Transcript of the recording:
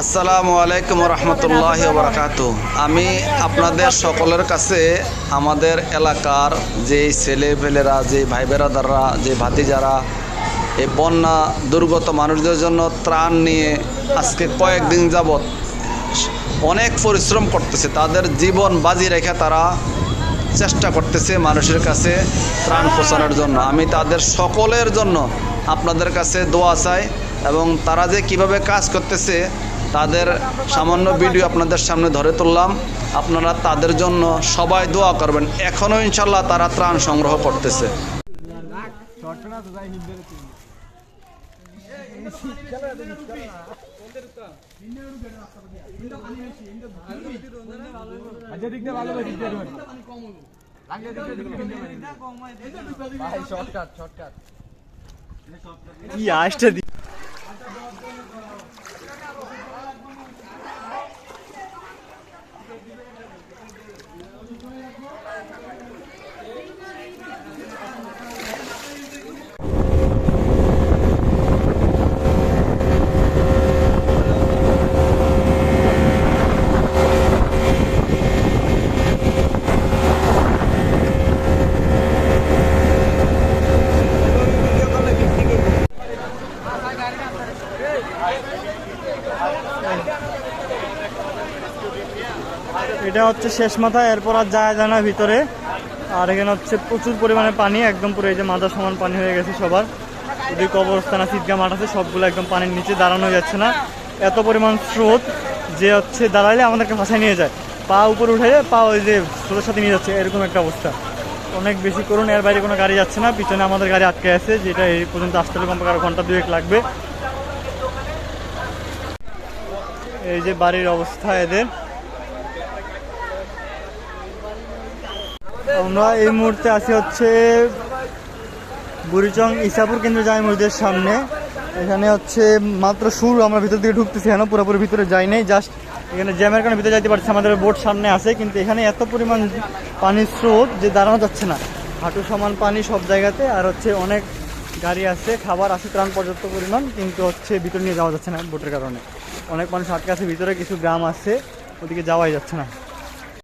আসসালামু আলাইকুম রহমতুল্লাহ বরকাত আমি আপনাদের সকলের কাছে আমাদের এলাকার যে ছেলেপেলেরা যে ভাই বেরাদাররা যে ভাতিজারা, এই বন্যা দুর্গত মানুষদের জন্য ত্রাণ নিয়ে আজকে কয়েকদিন যাবৎ অনেক পরিশ্রম করতেছে। তাদের জীবন বাজি রেখে তারা চেষ্টা করতেছে মানুষের কাছে ত্রাণ পৌঁছানোর জন্য। আমি তাদের সকলের জন্য আপনাদের কাছে দোয়া চাই এবং তারা যে কীভাবে কাজ করতেছে তাদের সামান্য ভিডিও আপনাদের সামনে ধরে তুললাম। আপনারা তাদের জন্য সবাই দোয়া করবেন। এখনও ইনশাল্লাহ তারা ত্রাণ সংগ্রহ করতেছে। আচ্ছা দিকটা এটা হচ্ছে শেষ মাথা, এরপর আর যায় যায় না ভিতরে। আর এখানে হচ্ছে প্রচুর পরিমাণে পানি, একদম পুরো এই যে মাথা সমান পানি হয়ে গেছে সবার। যদি কবরস্থান আছে ঈদগা মাঠ আছে, সবগুলো একদম পানির নিচে দাঁড়ানো যাচ্ছে না। এত পরিমাণ স্রোত যে হচ্ছে দাঁড়ালে আমাদেরকে ভাষায় নিয়ে যায়। পা উপরে উঠে পা ওই যে স্রোতের সাথে নিয়ে যাচ্ছে, এরকম একটা অবস্থা। অনেক বেশি করুন, এর বাইরে কোনো গাড়ি যাচ্ছে না। পিছনে আমাদের গাড়ি আটকে আছে, যেটা এই পর্যন্ত আসতে হলে কমপক্ষে আরও ঘণ্টা দুয়েক লাগবে। এই যে বাড়ির অবস্থা এদের। আমরা এই মুহূর্তে আছি হচ্ছে বুড়িচং ইসাপুর কেন্দ্র জামি মসজিদের সামনে। এখানে হচ্ছে মাত্র শুরু, আমরা ভিতর দিকে ঢুকতেছি কেন পুরোপুরি ভিতরে যাই নাই জাস্ট এখানে জ্যামের কারণে ভিতরে যাইতে পারছি আমাদের বোট সামনে আছে, কিন্তু এখানে এত পরিমাণ পানির স্রোত যে দাঁড়ানো যাচ্ছে না। হাঁটু সমান পানি সব জায়গাতে, আর হচ্ছে অনেক গাড়ি আছে, খাবার আছে ত্রাণ পর্যাপ্ত পরিমাণ, কিন্তু হচ্ছে ভিতরে নিয়ে যাওয়া যাচ্ছে না বোটের কারণে। অনেক মানুষ আটকে আছে, ভিতরে কিছু গ্রাম আছে, ওদিকে যাওয়াই যাচ্ছে না।